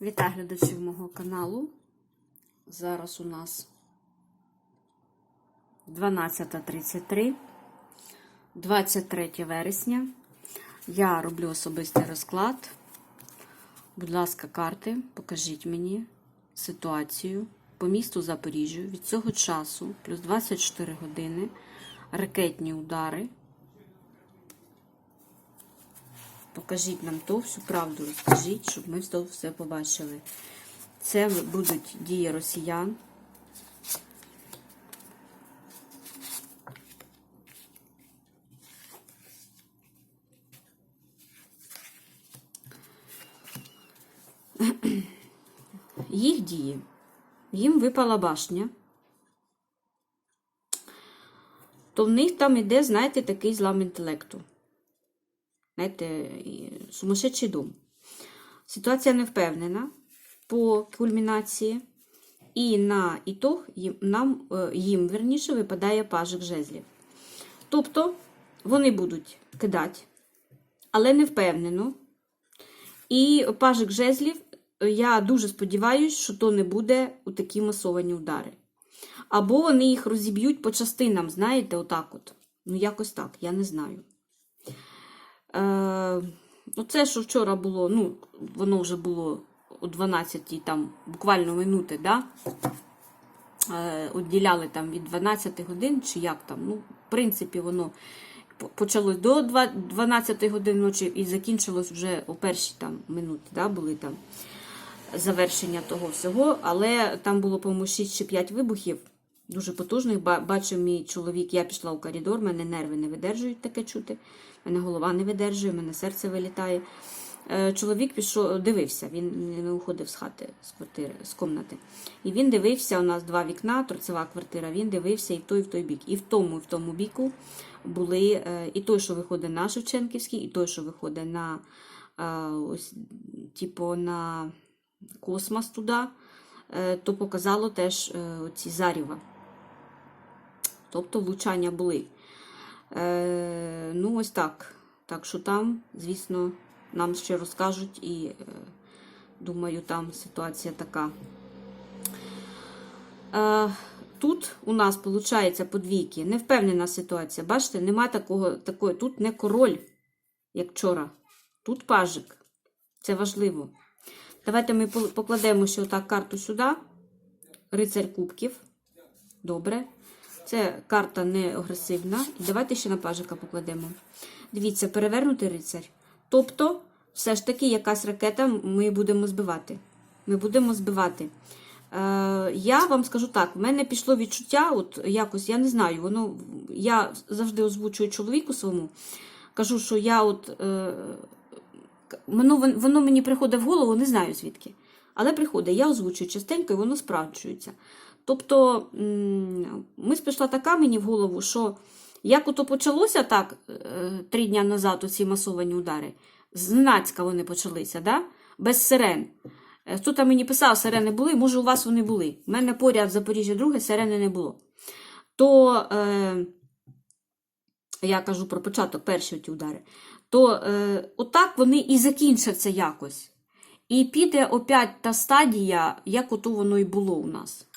Вітаю глядачів мого каналу. Зараз у нас 12.33, 23 вересня. Я роблю особистий розклад. Будь ласка, карти, покажіть мені ситуацію по місту Запоріжжю від цього часу, плюс 24 години, ракетні удари. Покажіть нам то, всю правду розкажіть, щоб ми все побачили. Це будуть дії росіян. Їх дії. Їм випала башня. То в них там іде, знаєте, такий злам інтелекту знаєте, сумасшедший дом. Ситуація не впевнена по кульмінації, і на ітог їм, нам, е, їм верніше випадає пажик жезлів. Тобто вони будуть кидати, але не впевнено. І пажик жезлів, е, я дуже сподіваюся, що то не буде у такі масовані удари. Або вони їх розіб'ють по частинам, знаєте, отак от. Ну, якось так, я не знаю. Е, Оце, що вчора було, ну, воно вже було о 12 там буквально минути, да? Е, Отділяли там від 12 годин, чи як там. Ну, в принципі, воно почалось до 12 годин ночі і закінчилось вже о першій там минуті, да, були там завершення того всього. Але там було, по-моєму, 6 чи 5 вибухів. Дуже потужних. Бачив мій чоловік, я пішла у коридор, мене нерви не видержують таке чути. Мене голова не видержує, мене серце вилітає. Е, чоловік пішов, дивився, він не уходив з хати, з квартири, з комнати. І він дивився, у нас два вікна, торцева квартира, він дивився і в той, і в той бік. І в тому, і в тому біку були е, і той, що виходить на Шевченківський, і той, що виходить на е, ось, типу, на космос туди, то показало теж ці заріва. Тобто влучання були. Е, Ну, ось так. Так що там, звісно, нам ще розкажуть, і е, думаю, там ситуація така. Е, Тут у нас, виходить, подвійки. Невпевнена ситуація. Бачите, нема такого, такої. Тут не король, як вчора. Тут пажик. Це важливо. Давайте ми покладемо ще отак карту сюди. Рицарь кубків. Добре. Це карта не агресивна. Давайте ще на пажика покладемо. Дивіться, перевернутий рицарь. Тобто, все ж таки, якась ракета ми будемо збивати. Ми будемо збивати. Е, Я вам скажу так: в мене пішло відчуття, от якось, я не знаю, воно я завжди озвучую чоловіку своєму. Кажу, що я от. Е, воно, воно мені приходить в голову, не знаю звідки. Але приходить, я озвучую частенько і воно справджується. Тобто мисль така мені в голову, що як ото почалося так е, три дні назад оці масовані удари, знацька вони почалися, да? без сирен. Е, Хто там мені писав, сирени були, може, у вас вони були. У мене поряд в Запоріжжя друге сирени не було. То е, я кажу про початок перші ті удари, то е, отак вони і закінчаться якось. І піде опять та стадія, як ото воно і було у нас.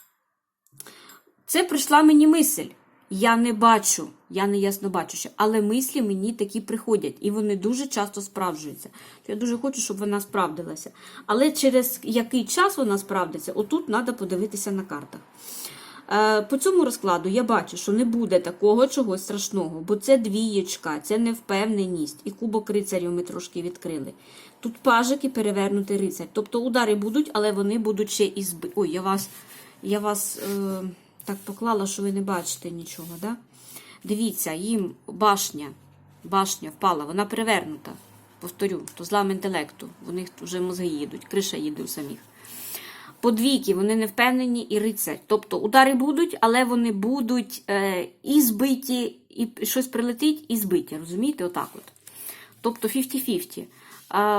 Це прийшла мені мисль. Я не бачу, я не ясно бачу, але мислі мені такі приходять, і вони дуже часто справджуються. Я дуже хочу, щоб вона справдилася. Але через який час вона справдиться, отут треба подивитися на картах. Е, по цьому розкладу я бачу, що не буде такого чогось страшного, бо це двієчка, це невпевненість. І кубок рицарів ми трошки відкрили. Тут пажик і перевернутий рицар. Тобто удари будуть, але вони будуть ще і збиті. Ой, я вас. Я вас е, так поклала, що ви не бачите нічого. Да? Дивіться, їм башня башня впала, вона перевернута. Повторю, то злам інтелекту. У них вже мозги їдуть, криша їде у самих. Подвійки, вони не впевнені і рицарь. Тобто удари будуть, але вони будуть е, і збиті, і щось прилетить, і збиті. Розумієте, отак от. Тобто 50-50. Е,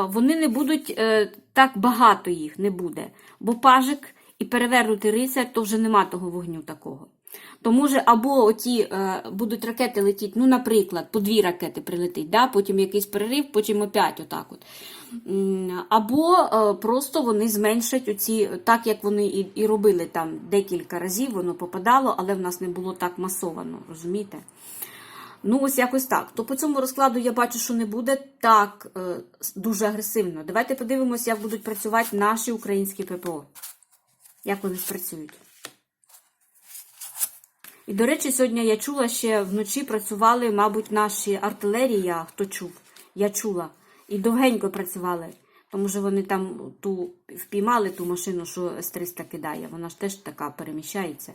вони не будуть е, так багато їх не буде. Бо пажик і перевернути рицар, то вже нема того вогню такого. То може, або оті е, будуть ракети летіти, ну, наприклад, по дві ракети прилетить, да? потім якийсь перерив, потім опять отак от. Або е, просто вони зменшать оці, так як вони і, і робили там декілька разів, воно попадало, але в нас не було так масовано, розумієте? Ну, ось якось так. То по цьому розкладу я бачу, що не буде так е, дуже агресивно. Давайте подивимося, як будуть працювати наші українські ППО. Як вони спрацюють. І, до речі, сьогодні я чула, ще вночі працювали, мабуть, наші артилерія, хто чув, я чула. І довгенько працювали. Тому що вони там ту впіймали ту машину, що С-300 кидає. Вона ж теж така переміщається.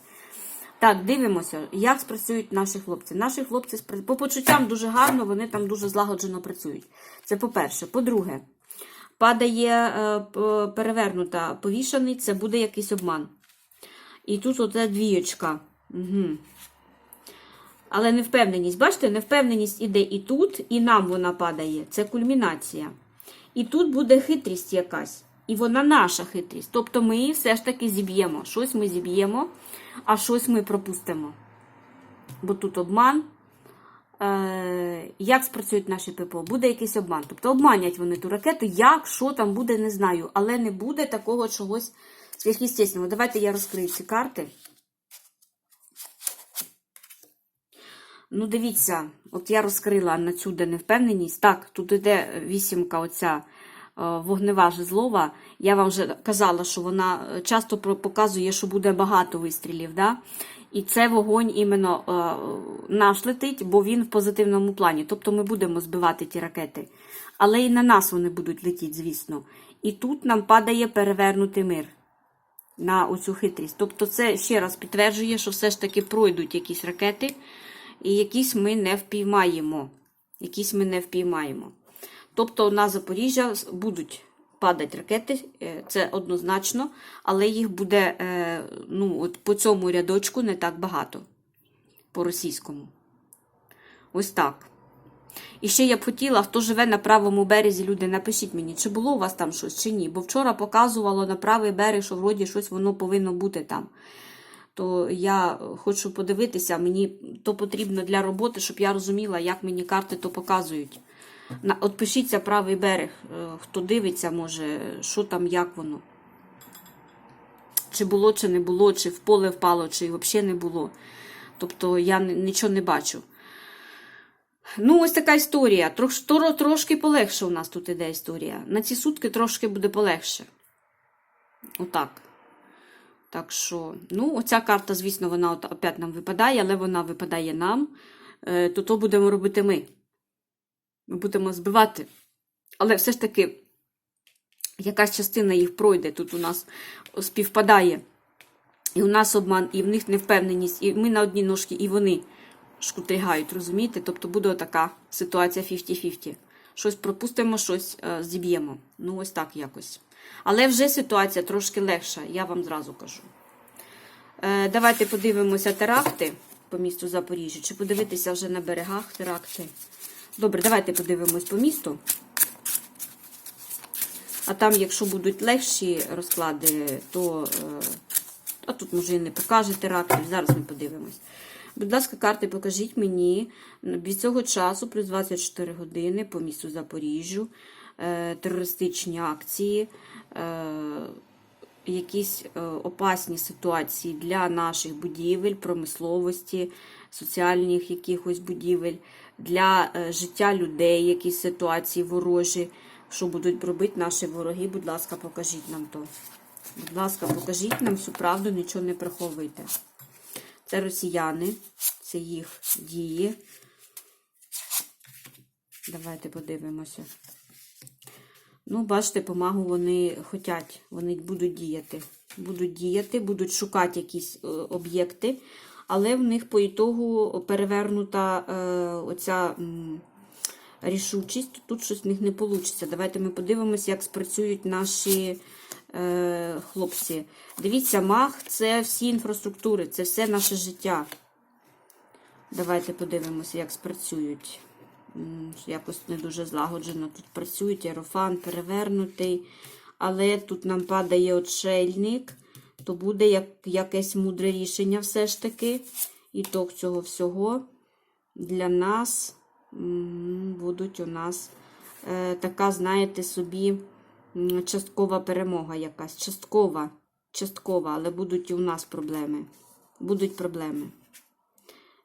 Так, дивимося, як спрацюють наші хлопці. Наші хлопці по почуттям дуже гарно, вони там дуже злагоджено працюють. Це по-перше. По-друге, падає е, перевернута повішаний, це буде якийсь обман. І тут оце двієчка. Угу. Але невпевненість, бачите, невпевненість іде і тут, і нам вона падає. Це кульмінація. І тут буде хитрість якась. І вона наша хитрість. Тобто ми її все ж таки зіб'ємо. Щось ми зіб'ємо, а щось ми пропустимо. Бо тут обман. Е, як спрацюють наші ППО? Буде якийсь обман. Тобто обманять вони ту ракету, як, що там буде, не знаю. Але не буде такого чогось сверхъестественного. Давайте я розкрию ці карти. Ну, дивіться, от я розкрила на цю де невпевненість. Так, тут іде вісімка, оця е, вогнева жезлова. Я вам вже казала, що вона е, часто показує, що буде багато вистрілів. Да? І це вогонь іменно е, наш летить, бо він в позитивному плані. Тобто ми будемо збивати ті ракети. Але і на нас вони будуть летіти, звісно. І тут нам падає перевернутий мир на оцю хитрість. Тобто, це ще раз підтверджує, що все ж таки пройдуть якісь ракети, і якісь ми не впіймаємо. Якісь ми не впіймаємо. Тобто на Запоріжжя будуть падати ракети, е, це однозначно, але їх буде е, ну, от по цьому рядочку не так багато. По російському. Ось так. І ще я б хотіла, хто живе на правому березі, люди, напишіть мені, чи було у вас там щось, чи ні. Бо вчора показувало на правий берег, що вроді щось воно повинно бути там. То я хочу подивитися, мені то потрібно для роботи, щоб я розуміла, як мені карти то показують. На, от пишіться правий берег, е, хто дивиться, може, що там, як воно. Чи було, чи не було, чи в поле впало, чи взагалі не було. Тобто я нічого не бачу. Ну, ось така історія. Трош, тро- трошки полегше у нас тут іде історія. На ці сутки трошки буде полегше. Отак. Так що, ну, оця карта, звісно, вона от опять нам випадає, але вона випадає нам. Е, то то будемо робити ми. Ми будемо збивати. Але все ж таки, якась частина їх пройде. Тут у нас співпадає. І у нас обман, і в них невпевненість, і ми на одній ножці, і вони шкутригають, розумієте? Тобто буде така ситуація 50-50. Щось пропустимо, щось е, зіб'ємо. Ну, ось так якось. Але вже ситуація трошки легша, я вам зразу кажу. Е, давайте подивимося теракти по місту Запоріжжя. Чи подивитися вже на берегах теракти? Добре, давайте подивимось по місту. А там, якщо будуть легші розклади, то. Е, а тут, може, і не покаже терактів. Зараз ми подивимось. Будь ласка, карти, покажіть мені від цього часу, плюс 24 години по місту Запоріжжю, е, терористичні акції, е, якісь опасні ситуації для наших будівель, промисловості, соціальних якихось будівель, для е, життя людей, якісь ситуації ворожі, що будуть робити наші вороги. Будь ласка, покажіть нам то. Будь ласка, покажіть нам всю правду, нічого не приховуйте. Це росіяни, це їх дії. Давайте подивимося. Ну, бачите, помагу вони хочуть, вони будуть діяти. Будуть діяти, будуть шукати якісь е, об'єкти, але в них по ітогу перевернута е, оця рішучість. Тут щось в них не вийде. Давайте ми подивимося, як спрацюють наші е, хлопці. Дивіться, мах це всі інфраструктури, це все наше життя. Давайте подивимося, як спрацюють. Якось не дуже злагоджено тут працюють. Аерофан перевернутий. Але тут нам падає отшельник, то буде як, якесь мудре рішення все ж таки. Ітог цього всього для нас будуть у нас е, така, знаєте, собі часткова перемога якась. Часткова, часткова, але будуть і у нас проблеми. Будуть проблеми.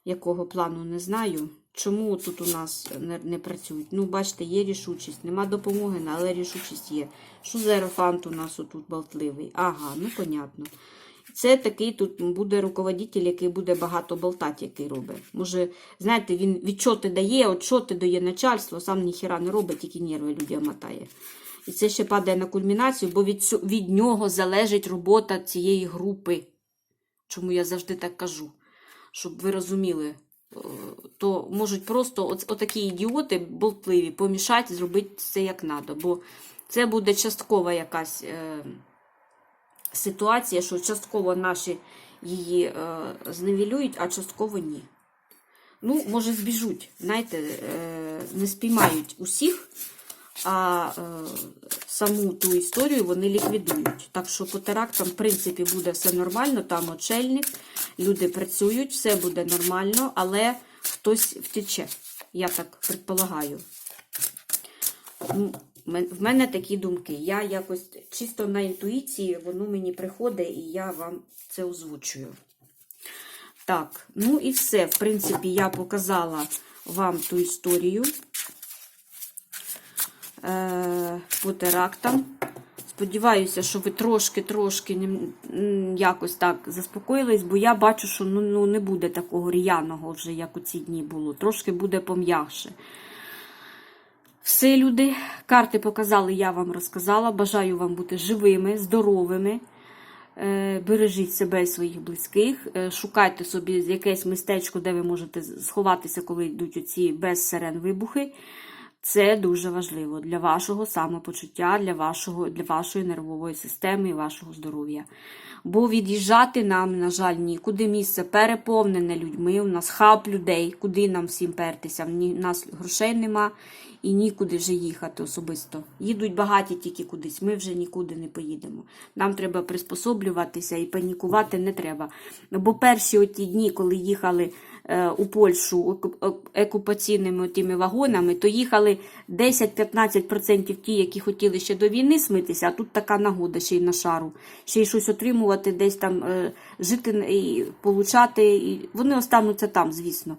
Якого плану не знаю. Чому тут у нас не, не працюють? Ну, бачите, є рішучість. Нема допомоги, але рішучість є. Що за ерофант у нас отут болтливий? Ага, ну понятно. Це такий тут буде руководитель, який буде багато болтати, який робить. Може, знаєте, він відчоти дає, отчоти дає начальство, сам ніхіра не робить, тільки нерви людям мотає. І це ще падає на кульмінацію, бо від, від нього залежить робота цієї групи. Чому я завжди так кажу? Щоб ви розуміли, то можуть просто отакі ідіоти болтливі помішати зробити це як надо. Бо це буде часткова якась е, ситуація, що частково наші її е, зневілюють, а частково ні. Ну, може, збіжуть, знаєте, е, не спіймають усіх, а е, саму ту історію вони ліквідують. Так що по терактам, в принципі, буде все нормально, там очельник, люди працюють, все буде нормально, але хтось втече. Я так предполагаю. В мене такі думки. Я якось чисто на інтуїції, воно мені приходить, і я вам це озвучую. Так, ну і все. В принципі, я показала вам ту історію по терактам. Сподіваюся, що ви трошки-трошки якось так заспокоїлись, бо я бачу, що ну, ну, не буде такого р'яного вже, як у ці дні було. Трошки буде пом'якше. Все, люди, карти показали, я вам розказала. Бажаю вам бути живими, здоровими. Е, Бережіть себе і своїх близьких. Е, Шукайте собі якесь містечко, де ви можете сховатися, коли йдуть оці без сирен вибухи. Це дуже важливо для вашого самопочуття, для, вашого, для вашої нервової системи і вашого здоров'я. Бо від'їжджати нам, на жаль, нікуди місце переповнене людьми. У нас хаб людей, куди нам всім пертися. Ні- нас грошей нема і нікуди вже їхати особисто. Їдуть багаті тільки кудись. Ми вже нікуди не поїдемо. Нам треба приспособлюватися і панікувати не треба. Бо перші оті дні, коли їхали у Польщу екупаційними тими вагонами, то їхали 10-15% ті, які хотіли ще до війни смитися, а тут така нагода ще й на шару. Ще й щось отримувати, десь там е, жити і получати. І вони остануться там, звісно.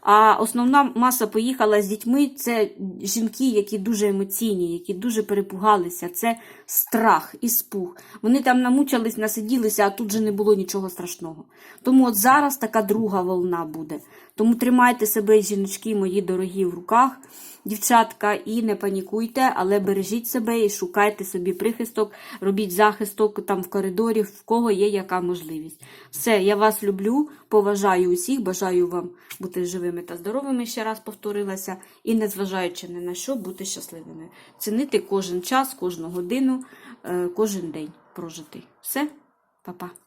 А основна маса поїхала з дітьми. Це жінки, які дуже емоційні, які дуже перепугалися. Це страх і спух. Вони там намучились, насиділися, а тут же не було нічого страшного. Тому от зараз така друга волна буде. Тому тримайте себе, жіночки, мої дорогі, в руках, дівчатка, і не панікуйте, але бережіть себе і шукайте собі прихисток, робіть захисток там в коридорі, в кого є яка можливість. Все, я вас люблю, поважаю усіх, бажаю вам бути живими та здоровими, ще раз повторилася, і незважаючи ні на що, бути щасливими. Цінити кожен час, кожну годину, е, кожен день прожитий. Все, па-па.